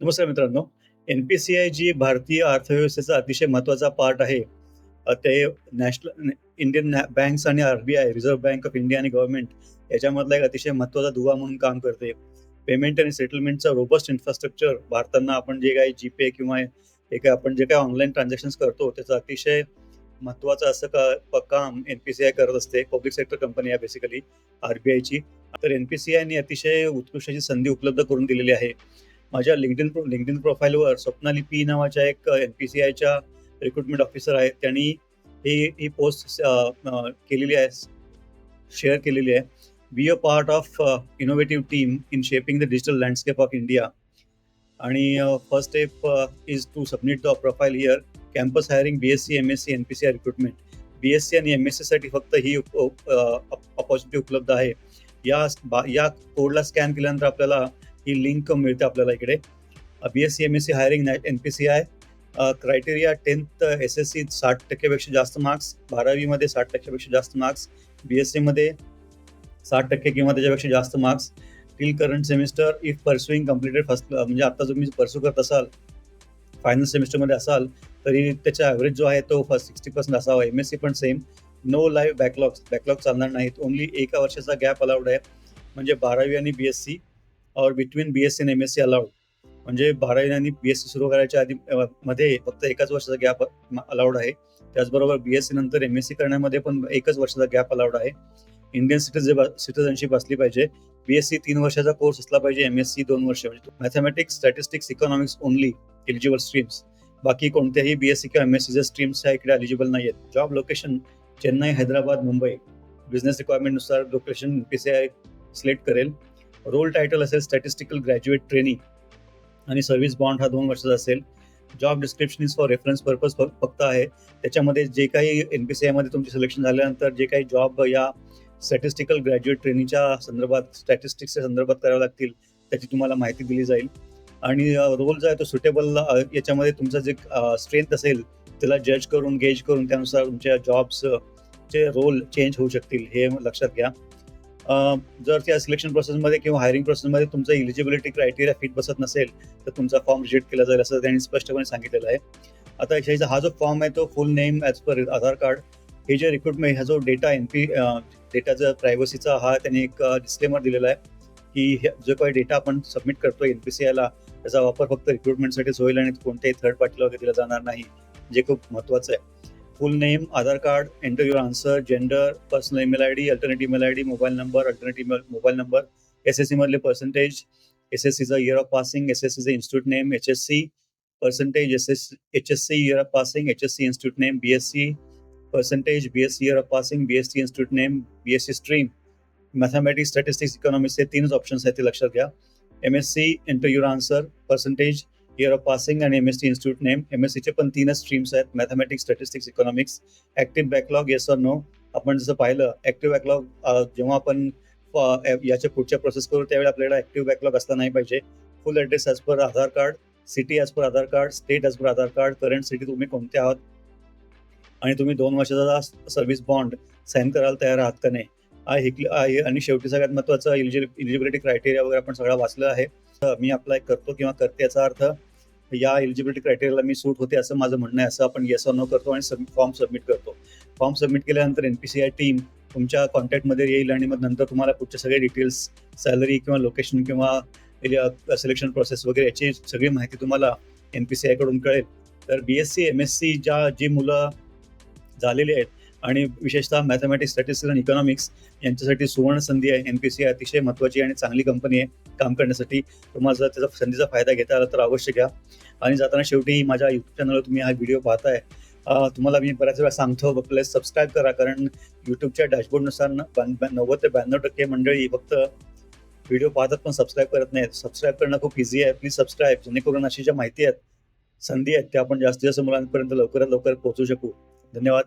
नमस्कार मित्रांनो. N P C I जी भारतीय अर्थव्यवस्थेचा अतिशय महत्त्वाचा पार्ट आहे. ते नॅशनल इंडियन बँक्स आणि R B I reserve bank of India आणि गव्हर्नमेंट याच्यामधला एक अतिशय महत्त्वाचा दुवा म्हणून काम करते. पेमेंट आणि सेटलमेंटचा रोबस्ट इन्फ्रास्ट्रक्चर भारताना आपण जे काही जीपे किंवा हे काय आपण जे काही ऑनलाईन ट्रान्झॅक्शन्स करतो त्याचं अतिशय महत्वाचं असं का काम एन पी सी आय करत असते. पब्लिक सेक्टर कंपनी आहे बेसिकली आर बी आयची तर एन पी सी आयने अतिशय उत्कृष्टाची संधी उपलब्ध करून दिलेली आहे. माझ्या लिंक्डइन प्रो लिंक्डइन प्रोफाईलवर स्वप्नाली पी नावाच्या एक एन पी सी आयच्या रिक्रुटमेंट ऑफिसर आहेत. त्यांनी ही ही पोस्ट केलेली आहे शेअर केलेली आहे. Be a part of innovative team in shaping the digital landscape of India आणि first step is to submit the profile here campus hiring B S C M S C N P C I recruitment B S C आणि M S सीसाठी फक्त ही opportunity उपलब्ध आहे. या बा- या कोडला स्कॅन केल्यानंतर आपल्याला ही लिंक मिळते आपल्याला इकडे. B S C M S C hiring N P C I criteria tenth S S C साठ टक्केपेक्षा जास्त मार्क्स बारावीमध्ये साठ टक्क्यापेक्षा जास्त मार्क्स बी एस सीमध्ये साठ टक्के किंवा त्याच्यापेक्षा जास्त marks till current semester if pursuing completed first म्हणजे आता तुम्ही परस्यू करत असाल फायनल सेमिस्टरमध्ये असाल तरी त्याचा ॲव्हरेज जो आहे तो फर्स्ट सिक्स्टी पर्सेंट असावा. एम एस सी पण same no live backlogs backlog चालणार नाहीत. ओन्ली एका वर्षाचा गॅप अलाउड आहे. म्हणजे बारावी आणि बी एस सी और बिटवीन बी एस सी आणि एम एस सी अलाउड म्हणजे बारावी आणि बी एस सी सुरू करायच्या आधी मध्ये फक्त एकाच वर्षाचा गॅप अलाउड आहे. त्याचबरोबर बी एस सी नंतर एम एस सी करण्यामध्ये पण एकच वर्षाचा गॅप अलाउड आहे. इंडियन सिटीजन सिटीजनशिप असली पाहिजे. बी एस सी तीन वर्षाचा कोर्स असला पाहिजे. एम एस सी दोन वर्ष. म्हणजे mathematics statistics economics only eligible streams बाकी कोणत्याही बी एस सी किंवा एम एस सीच्या स्ट्रीम्स ह्या इकडे एलिजिबल नाही आहेत job location Chennai Hyderabad Mumbai. Business रिक्वायरमेंटनुसार location P C I select करेल. रोल टायटल असेल स्टॅटिस्टिकल ग्रॅज्युएट ट्रेनिंग आणि सर्व्हिस बॉन्ड हा दोन वर्षाचा असेल. Job description is for reference purpose फक्त आहे. त्याच्यामध्ये जे काही एन पी सी आयमध्ये तुमचे सिलेक्शन झाल्यानंतर जे काही जॉब या स्टॅटिस्टिकल ग्रॅज्युएट ट्रेनिंगच्या संदर्भात स्टॅटिस्टिक्सच्या संदर्भात करावे लागतील त्याची तुम्हाला माहिती दिली जाईल. आणि रोल जो आहे तो सुटेबल याच्यामध्ये तुमचं जे स्ट्रेंथ असेल त्याला जज करून गेज करून त्यानुसार तुमच्या जॉब्स चे रोल चेंज होऊ शकतील हे लक्षात घ्या. जर त्या सिलेक्शन प्रोसेसमध्ये किंवा हायरिंग प्रोसेसमध्ये तुमचं इलिजिबिलिटी क्रायटेरिया फिट बसत नसेल तर तुमचा फॉर्म रिजेक्ट केला जाईल असं त्यांनी स्पष्टपणे सांगितलेलं आहे. आता याचा हा जो फॉर्म आहे तो full name as per Aadhaar card हे जे रिक्रुटमेंट हा जो डेटा एन पी डेटाचा प्रायव्हसीचा हा त्यांनी एक डिस्क्लेमर दिलेला आहे की हे- जो काही डेटा आपण सबमिट करतो एन पी सी आयला त्याचा वापर फक्त रिक्रुटमेंटसाठीच होईल आणि कोणत्याही थर्ड पार्टीला वगैरे दिला जाणार नाही जे खूप महत्वाचं आहे. Full name Aadhaar card enter answer gender personal email I D alternative email I D mobile number alternative mobile number S S C मधले पर्सेंटेज एस एस सीचा year of passing S S सीचं institute name H S C percentage S S H S C year of passing H S C institute name B S C percentage B S C year of passing B S C institute name B S C stream mathematics statistics इकॉनॉमिक्सचे तीनच options आहेत ते लक्षात घ्या M S C enter your answer percentage year of passing आणि M S C institute name M S सीचे पण तीनच streams आहेत. Mathematics statistics economics active backlog yes or no आपण जसं पाहिलं ऍक्टिव्ह बॅकलॉग जेव्हा आपण याच्या पुढच्या प्रोसेस करू त्यावेळी आपल्याला ऍक्टिव्ह बॅकलॉग असला नाही पाहिजे. Full address as per Aadhaar card city as per Aadhaar card state as per Aadhaar card current city तुम्ही कोणते आहात? आणि तुम्ही दोन वर्षाचा सर्व्हिस बॉन्ड साईन करायला तयार आहात का नाही? हिकल आहे आणि शेवटी सगळ्यात महत्त्वाचं इलिजिबिलिटी क्रायटेरिया वगैरे आपण सगळा वाचलं आहे. मी अप्लाय करतो किंवा करते याचा अर्थ या एलिजिबिलिटी क्रायटेरियाला मी सूट होते असं माझं म्हणणं आहे असं आपण येस नो करतो आणि सब फॉर्म सबमिट करतो. फॉर्म सबमिट केल्यानंतर N P C I team तुमच्या कॉन्टॅक्टमध्ये येईल आणि मग नंतर तुम्हाला पुढचे सगळे डिटेल्स सॅलरी किंवा लोकेशन किंवा सिलेक्शन प्रोसेस वगैरे याची सगळी माहिती तुम्हाला एन पी सी आयकडून कळेल. तर B S C M S C ज्या जी मुलं झालेली आहेत आणि विशेषतः मॅथमॅटिक्स स्टॅटिस्टिक्स आणि इकॉनॉमिक्स यांच्यासाठी सुवर्ण संधी आहे एन पी सी आय अतिशय महत्त्वाची आणि चांगली कंपनी आहे. काम करण्यासाठी. तुम्हाला जर त्याचा संधीचा फायदा घेता आला तर अवश्य घ्या. आणि जाताना शेवटी माझ्या यूट्यूब चॅनलवर तुम्ही हा व्हिडिओ पाहताय. तुम्हाला मी बऱ्याच वेळा सांगतो प्लस सबस्क्राईब करा. कारण यूट्यूबच्या डॅशबोर्डनुसार बॅन- नव्वद ते ब्याण्णव टक्के मंडळी फक्त व्हिडिओ पाहतात पण सबस्क्राईब करत नाहीत. सबस्क्राईब करणं खूप इझी आहे. प्लीज सबस्क्राईब जेणेकरून अशी ज्या माहिती आहेत संधी आहेत त्या आपण जास्तीत जास्त मुलांपर्यंत लवकरात लवकर पोहोचू शकू. धन्यवाद.